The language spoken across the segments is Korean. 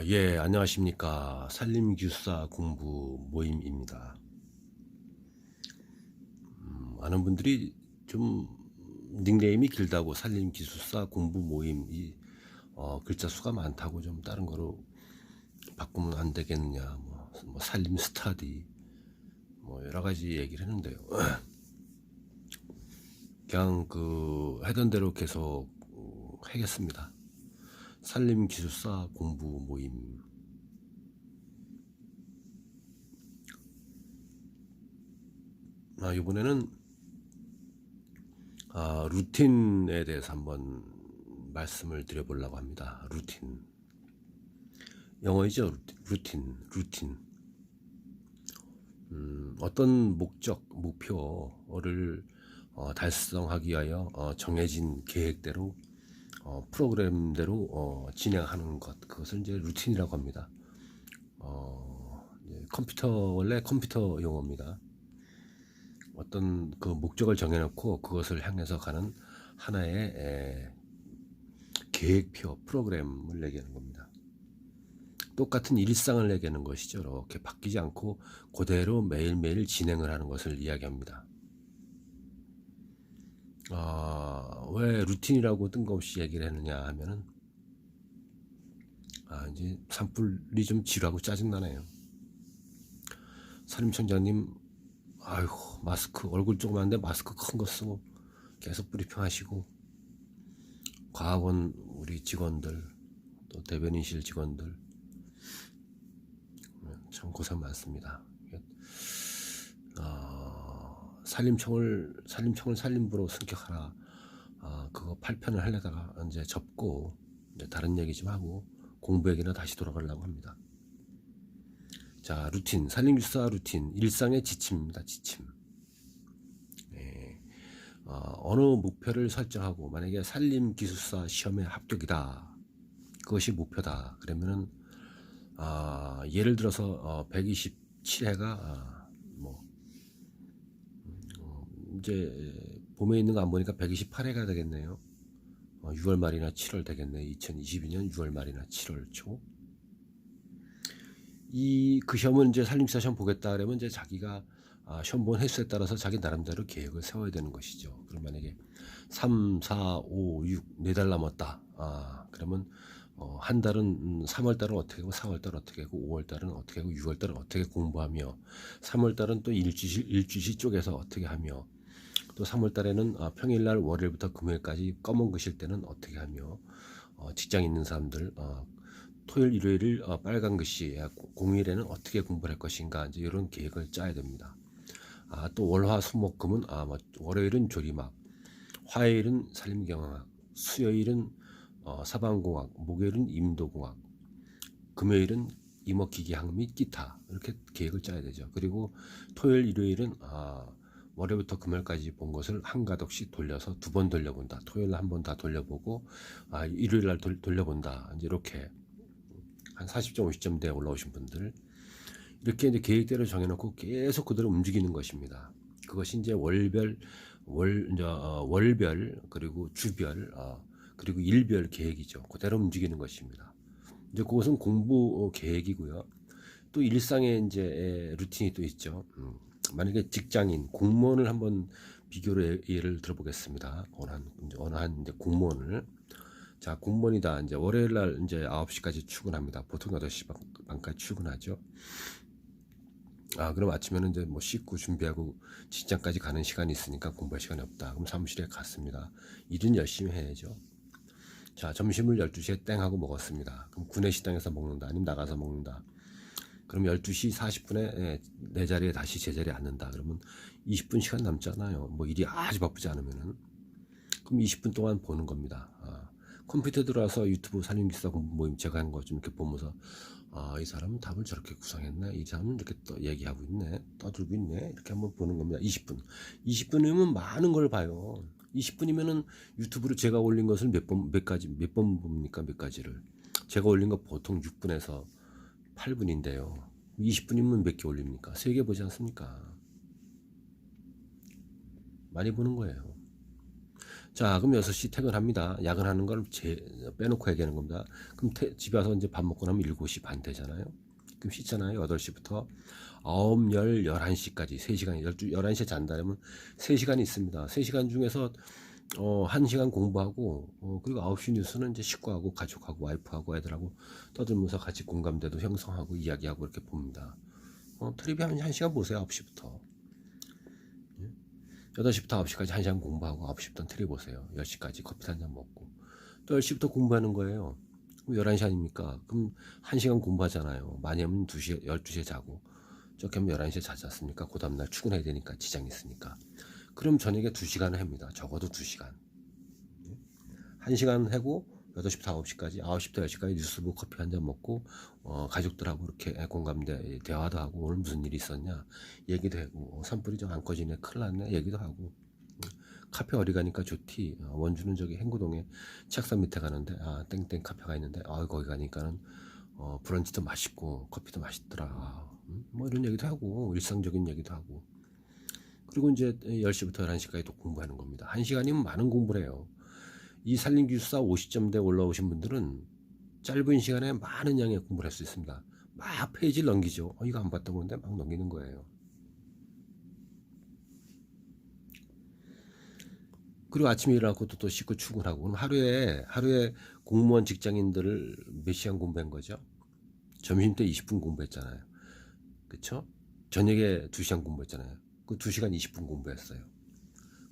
아, 예, 안녕하십니까. 산림기술사 공부 모임입니다. 음, 많은 분들이 좀 닉네임이 길다고 산림기술사 공부 모임, 이, 어, 글자 수가 많다고 좀 다른 거로 바꾸면 안 되겠느냐, 뭐, 뭐 산림 스타디, 뭐 여러 가지 얘기를 했는데요. 그냥 그 하던 대로 계속 어, 하겠습니다. 산림 기술사 공부 모임. 아, 이번에는 아, 루틴에 대해서 한번 말씀을 드려보려고 합니다. 루틴. 영어이죠. 루틴, 루틴. 음, 어떤 목적, 목표를 어, 달성하기 위하여 어, 정해진 계획대로 어, 프로그램대로 어, 진행하는 것 그것을 이제 루틴이라고 합니다. 어, 컴퓨터 원래 컴퓨터 용어입니다. 어떤 그 목적을 정해놓고 그것을 향해서 가는 하나의 에, 계획표 프로그램을 얘기하는 겁니다. 똑같은 일상을 얘기하는 것이죠. 이렇게 바뀌지 않고 그대로 매일매일 진행을 하는 것을 이야기합니다. 아, 왜 루틴이라고 뜬금없이 얘기를 했느냐 하면은 아, 이제 산불이 좀 지루하고 짜증나네요. 사림청장님, 아휴, 마스크, 얼굴 조그만데 마스크 큰 거 쓰고 계속 브리핑 하시고, 과학원 우리 직원들, 또 대변인실 직원들, 참 고생 많습니다. 어, 산림청을 산림청을 산림부로 승격하라. 아, 그거 8편을 하려다가 이제 접고 이제 다른 얘기 좀 하고 공부 얘기나 다시 돌아가려고 합니다. 자, 루틴, 산림기술사 루틴, 일상의 지침입니다. 지침. 네. 어, 어느 목표를 설정하고 만약에 산림기술사 시험에 합격이다. 그것이 목표다. 그러면은 아, 예를 들어서 어, 127회가 아, 이제 봄에 있는 거 안 보니까 128회가 되겠네요. 어, 6월 말이나 7월 되겠네. 2022년 6월 말이나 7월 초. 이 그 시험은 이제 산림사 시험 보겠다 그러면 이제 자기가 아, 시험 본 횟수에 따라서 자기 나름대로 계획을 세워야 되는 것이죠. 그럼 만약에 3, 4, 5, 6, 4달 남았다. 아, 그러면 어, 한 달은 3월 음, 달은 어떻게 하고 4월 달은 어떻게 하고 5월 달은 어떻게 하고 6월 달은 어떻게 공부하며 3월 달은 또 일주시 일주시 쪽에서 어떻게 하며 또 3월 달에는 아, 평일날 월요일부터 금요일까지 검은 글씨일 때는 어떻게 하며 어, 직장 있는 사람들 어, 토요일 일요일을 어, 빨간 글씨 공휴일에는 어떻게 공부를 할 것인가 이제 이런 계획을 짜야 됩니다. 아, 또 월화 수목금은 아, 뭐, 월요일은 조리막, 화요일은 산림경영학, 수요일은 어, 사방공학, 목요일은 임도공학, 금요일은 임업기계학 및 기타 이렇게 계획을 짜야 되죠. 그리고 토요일, 일요일은 아, 월요일부터 금요일까지 본 것을 한 가독씩 돌려서 두 번 돌려본다. 토요일 한번 다 돌려보고 아, 일요일 날 돌, 돌려본다. 이제 이렇게 한 40점, 50점대에 올라오신 분들 이렇게 이제 계획대로 정해놓고 계속 그대로 움직이는 것입니다. 그것이 이제 월별, 월, 이제 어, 월별 그리고 주별 어, 그리고 일별 계획이죠. 그대로 움직이는 것입니다. 이제 그것은 공부 어, 계획이고요. 또 일상에 이제 루틴이 또 있죠. 음, 만약에 직장인 공무원을 한번 비교로 예를 들어보겠습니다. 어느 한, 어느 한 이제 공무원을 자 공무원이다 이제 월요일 날 이제 9시까지 출근합니다. 보통 8시 반까지 출근하죠. 아, 그럼 아침에는 이제 뭐 씻고 준비하고 직장까지 가는 시간이 있으니까 공부할 시간이 없다. 그럼 사무실에 갔습니다. 일은 열심히 해야죠. 자, 점심을 12시에 땡 하고 먹었습니다. 그럼 구내식당에서 먹는다. 아니면 나가서 먹는다. 그럼 12시 40분에 내 자리에 다시 제자리에 앉는다. 그러면 20분 시간 남잖아요. 뭐 일이 아주 바쁘지 않으면은. 그럼 20분 동안 보는 겁니다. 아, 컴퓨터 들어와서 유튜브 살림기사 공부 모임 제가 한 거 좀 이렇게 보면서 아, 이 사람은 답을 저렇게 구성했네. 이 사람은 이렇게 또 얘기하고 있네. 떠들고 있네. 이렇게 한번 보는 겁니다. 20분. 20분이면 많은 걸 봐요. 20분이면은 유튜브로 제가 올린 것을 몇 번, 몇 가지, 몇 번 봅니까? 몇 가지를. 제가 올린 거 보통 6분에서 8분인데요. 20분이면 몇 개 올립니까? 3개 보지 않습니까? 많이 보는 거예요. 자, 그럼 6시 퇴근합니다. 야근하는 걸 제, 빼놓고 얘기하는 겁니다. 그럼 퇴- 집에 와서 이제 밥 먹고 나면 7시 반 되잖아요. 그럼 씻잖아요. 8시부터 9, 10, 11시까지 3시간, 12, 11시에 잔다 그러면 3시간이 있습니다. 3시간 중에서 어, 1시간 공부하고 어, 그리고 9시 뉴스는 이제 식구하고 가족하고 와이프하고 애들하고 떠들면서 같이 공감대도 형성하고 이야기하고 이렇게 봅니다. 어, 트리비 한 1시간 보세요. 9시부터. 8시부터 9시까지 1시간 공부하고 9시부터 트리 보세요. 10시까지 커피 한 잔 먹고. 또 10시부터 공부하는 거예요. 그럼 11시 아닙니까? 그럼 1시간 공부하잖아요. 많이 하면 2시, 12시에 자고. 저렇게 하면 11시에 자지 않습니까? 그 다음날 출근해야 되니까 지장이 있으니까. 그럼 저녁에 2시간을 합니다. 적어도 2시간. 1시간 하고 8시부터 9시까지, 9시부터 10시까지 뉴스 보고 커피 한 잔 먹고, 어, 가족들하고 이렇게 공감대, 대화도 하고, 오늘 무슨 일이 있었냐, 얘기도 하고, 어, 산불이 좀 안 꺼지네, 큰일 났네, 얘기도 하고, 카페 어디 가니까 좋디, 어, 원주는 저기 행구동에 책상 밑에 가는데, 아, 땡땡 카페가 있는데, 아, 거기 가니까는, 어, 브런치도 맛있고, 커피도 맛있더라. 음, 뭐 이런 얘기도 하고, 일상적인 얘기도 하고. 그리고 이제 10시부터 11시까지 또 공부하는 겁니다. 1시간이면 많은 공부를 해요. 이 산림기술사 50점대 올라오신 분들은 짧은 시간에 많은 양의 공부를 할 수 있습니다. 막 페이지를 넘기죠. 어, 이거 안 봤던 건데 막 넘기는 거예요. 그리고 아침에 일어나고 또, 또 씻고 출근하고 그럼 하루에 하루에 공무원 직장인들을 몇 시간 공부한 거죠? 점심 때 20분 공부했잖아요. 그쵸? 저녁에 2시간 공부했잖아요. 그 2시간 20분 공부했어요.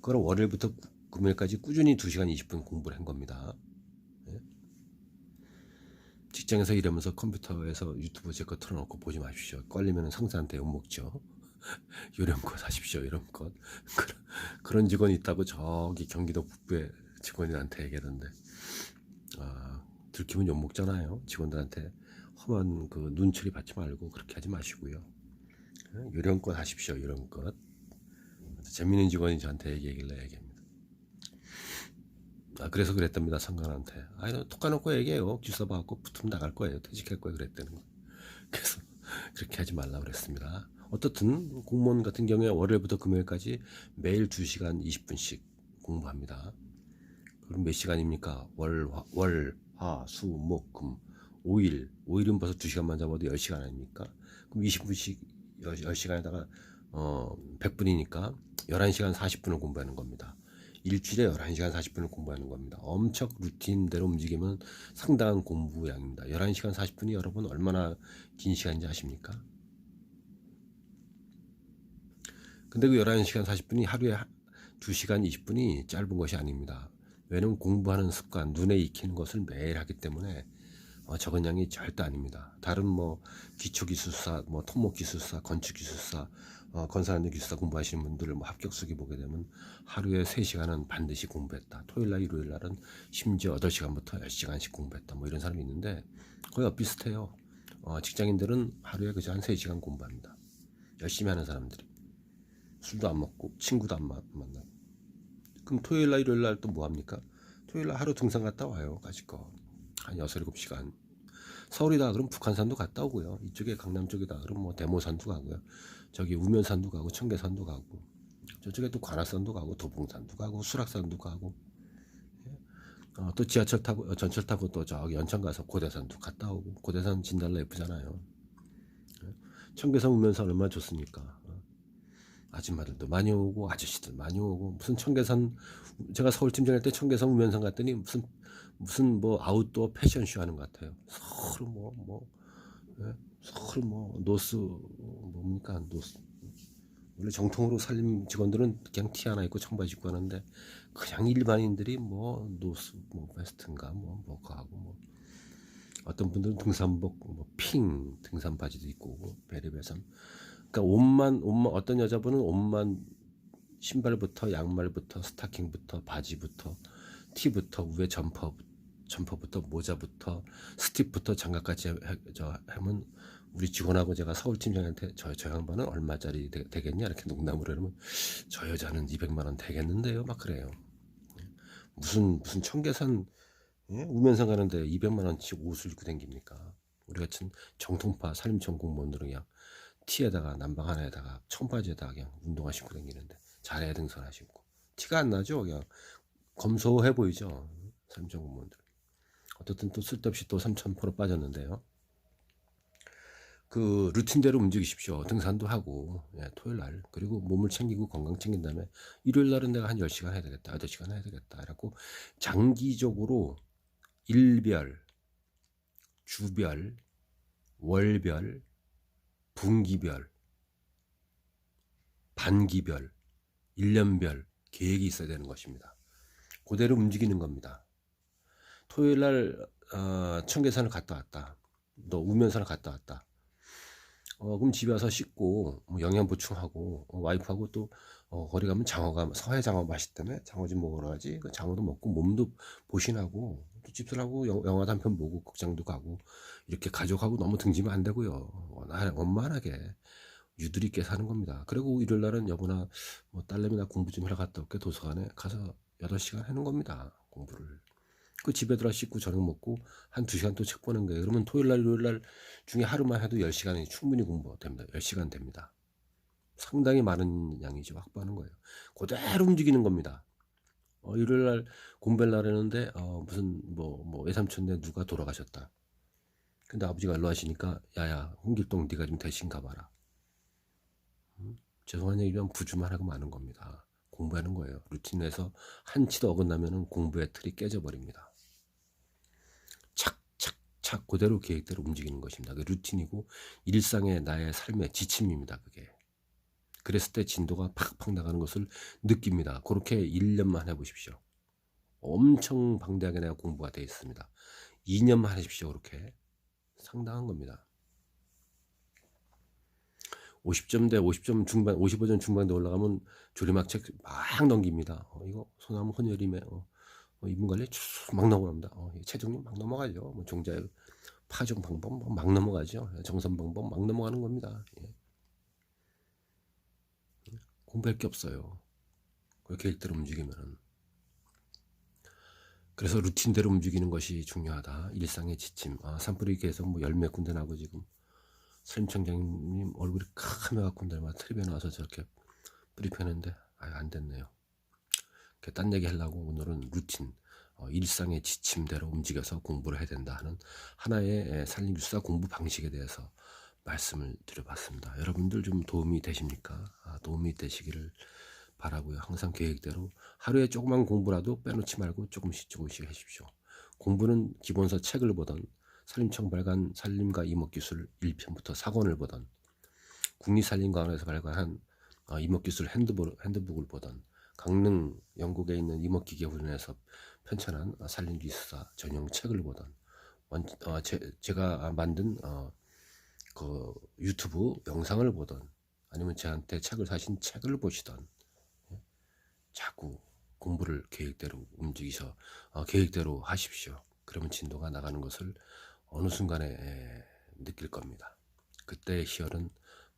그걸 월요일부터 구- 금요일까지 꾸준히 2시간 20분 공부를 한 겁니다. 예? 직장에서 일하면서 컴퓨터에서 유튜브 제 거 틀어놓고 보지 마십시오. 걸리면 상사한테 욕먹죠. 요령껏 하십시오. 요령껏. 그런- 그런 직원이 있다고 저기 경기도 북부의 직원들한테 얘기하던데 아, 들키면 욕먹잖아요. 직원들한테 험한 그 눈초리 받지 말고 그렇게 하지 마시고요. 예? 요령껏 하십시오. 요령껏. 재밌는 직원이 저한테 얘기하길래 얘기합니다. 아, 그래서 그랬답니다. 상관한테. 아니, 톡 까놓고 얘기해요. 받고 붙으면 나갈 거예요. 퇴직할 거예요. 그랬다는 거. 그래서 그렇게 하지 말라고 그랬습니다. 어떻든 공무원 같은 경우에 월요일부터 금요일까지 매일 2시간 20분씩 공부합니다. 그럼 몇 시간입니까? 월, 화, 월, 화, 수, 목, 금. 5일. 5일은 벌써 2시간만 잡아도 10시간 아닙니까? 그럼 20분씩 10 시간에다가 어, 100분이니까 11시간 40분을 공부하는 겁니다. 일주일에 11시간 40분을 공부하는 겁니다. 엄청 루틴대로 움직이면 상당한 공부량입니다. 11시간 40분이 여러분 얼마나 긴 시간인지 아십니까? 근데 그 11시간 40분이 하루에 2시간 20분이 짧은 것이 아닙니다. 왜냐면 공부하는 습관, 눈에 익히는 것을 매일 하기 때문에 어, 적은 양이 절대 아닙니다. 다른 뭐 기초기술사, 뭐 토목기술사, 건축기술사, 어, 건설안전기술사 공부하시는 분들 뭐 합격수기 보게 되면 하루에 3시간은 반드시 공부했다. 토요일 날, 일요일 날은 심지어 8시간부터 10시간씩 공부했다. 뭐 이런 사람이 있는데 거의 비슷해요. 어, 직장인들은 하루에 그저 한 3시간 공부합니다. 열심히 하는 사람들이. 술도 안 먹고 친구도 안 마- 만나고. 그럼 토요일 날, 일요일 날 또 뭐 합니까? 토요일 날 하루 등산 갔다 와요. 가지고. 한 6, 7시간. 서울이다 그럼 북한산도 갔다 오고요. 이쪽에 강남 쪽이다 그럼 뭐 대모산도 가고요. 저기 우면산도 가고 청계산도 가고 저쪽에 또 관악산도 가고 도봉산도 가고 수락산도 가고 예. 어, 또 지하철 타고 어, 전철 타고 또 저기 연천 가서 고대산도 갔다 오고 고대산 진달래 예쁘잖아요. 예. 청계산 우면산 얼마나 좋습니까? 어. 아줌마들도 많이 오고 아저씨들 많이 오고 무슨 청계산 제가 서울 팀장할 때 청계산 우면산 갔더니 무슨 무슨 뭐 아웃도어 패션쇼 하는 것 같아요. 서로 뭐, 뭐, 예? 서로 뭐, 노스, 뭡니까, 노스. 원래 정통으로 살림 직원들은 그냥 티 하나 입고 청바지 입고 하는데, 그냥 일반인들이 뭐, 노스, 뭐, 베스트인가, 뭐, 뭐가 하고, 뭐. 어떤 분들은 등산복, 뭐, 핑, 등산 바지도 입고 오고, 베리베삼. 그러니까 옷만, 옷만, 어떤 여자분은 옷만, 신발부터, 양말부터, 스타킹부터, 바지부터, 티부터, 위에 점퍼, 점퍼부터 모자부터 스틱부터 장갑까지 해, 저 하면 우리 직원하고 제가 서울 팀장한테 저, 저 양반은 얼마짜리 되, 겠냐 이렇게 농담으로 하면 저 여자는 200만 원 되겠는데요 막 그래요 무슨 무슨 청계산 예? 우면산 가는데 200만 원씩 옷을 입고 댕깁니까 우리 같은 정통파 산림청 공무원들은 그냥 티에다가 난방 하나에다가 청바지에다가 그냥 운동화 신고 댕기는데 자래 등산 하시고 티가 안 나죠 그냥 검소해 보이죠. 삼천 공무원들. 어쨌든 또 쓸데없이 또 3,000% 빠졌는데요. 그 루틴대로 움직이십시오. 등산도 하고 예, 토요일 날 그리고 몸을 챙기고 건강 챙긴 다음에 일요일 날은 내가 한 10시간 해야 되겠다. 8시간 해야 되겠다. 이라고 장기적으로 일별, 주별, 월별, 분기별, 반기별, 1년별 계획이 있어야 되는 것입니다. 그대로 움직이는 겁니다. 토요일 날 어, 청계산을 갔다 왔다. 너 우면산을 갔다 왔다. 어, 그럼 집에 와서 씻고 뭐 영양 보충하고 어, 와이프하고 또 어, 거리 가면 장어가 서해 장어 맛있다며 장어 좀 먹으러 가지. 그 장어도 먹고 몸도 보신하고 또 집사하고 영화도 한 편 보고 극장도 가고 이렇게 가족하고 너무 등지면 안 되고요. 원만하게 유두리 있게 사는 겁니다. 그리고 일요일 날은 여보나 뭐 딸내미나 공부 좀 하러 갔다 올게 도서관에 가서 8시간 하는 겁니다. 공부를. 그 집에 들어 씻고 저녁 먹고 한 2시간 또 책 보는 거예요. 그러면 토요일 날, 일요일 날 중에 하루만 해도 10시간이 충분히 공부됩니다. 10시간 됩니다. 상당히 많은 양이죠. 확보하는 거예요. 그대로 움직이는 겁니다. 어, 일요일 날 공부할 날 했는데 어, 무슨 뭐, 뭐 외삼촌네 누가 돌아가셨다. 근데 아버지가 일로 하시니까 야야 홍길동 네가 좀 대신 가봐라. 음? 죄송한 얘기면 부주만 하고 마는 겁니다. 공부하는 거예요. 루틴에서 한치도 어긋나면 공부의 틀이 깨져버립니다. 착착착 그대로 계획대로 움직이는 것입니다. 그 루틴이고 일상의 나의 삶의 지침입니다. 그게. 그랬을 때 진도가 팍팍 나가는 것을 느낍니다. 그렇게 1년만 해보십시오. 엄청 방대하게 내가 공부가 되어 있습니다. 2년만 하십시오. 그렇게. 상당한 겁니다. 50점대 50점 중반 55점 중반대 올라가면 조리막 책 막 넘깁니다. 어, 이거 소나무 헌혈임에 어, 어, 이분 관리 쭉막 넘어갑니다. 어, 체중이 막 넘어가죠. 뭐 종자의 파종 방법 뭐 막 넘어가죠. 정선 방법 막 넘어가는 겁니다. 예. 공부할 게 없어요. 그 계획대로 움직이면은. 그래서 루틴대로 움직이는 것이 중요하다. 일상의 지침. 아, 산불이 계속 뭐 열몇 군데 나고 지금 사임청장님 얼굴이 카메갖고 내가 트립에 나와서 저렇게 뿌리 펴는데 아유 안 됐네요. 딴 얘기 하려고 오늘은 루틴 어, 일상의 지침대로 움직여서 공부를 해야 된다 하는 하나의 산림유사 공부 방식에 대해서 말씀을 드려봤습니다. 여러분들 좀 도움이 되십니까? 아, 도움이 되시기를 바라고요. 항상 계획대로 하루에 조그만 공부라도 빼놓지 말고 조금씩 조금씩 하십시오. 공부는 기본서 책을 보던 산림청 발간 산림과 이목기술 1편부터 4권을 보던 국립산림과학원에서 발간한 어, 이목기술 핸드북, 핸드북을 보던 강릉 영국에 있는 이목기계 훈련에서 편찬한 어, 산림기술사 전용 책을 보던 원, 어, 제, 제가 만든 어, 그 유튜브 영상을 보던 아니면 저한테 책을 사신 책을 보시던 예? 자꾸 공부를 계획대로 움직이셔 어, 계획대로 하십시오. 그러면 진도가 나가는 것을 어느 순간에 에, 느낄 겁니다. 그때의 희열은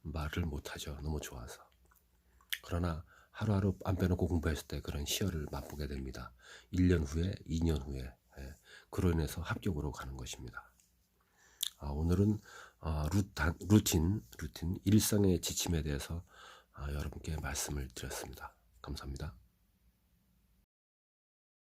말을 못하죠. 너무 좋아서. 그러나 하루하루 안 빼놓고 공부했을 때 그런 희열을 맛보게 됩니다. 1년 후에, 2년 후에 예, 그로 인해서 합격으로 가는 것입니다. 아, 오늘은 아, 루탄, 루틴, 루틴 일상의 지침에 대해서 아, 여러분께 말씀을 드렸습니다. 감사합니다.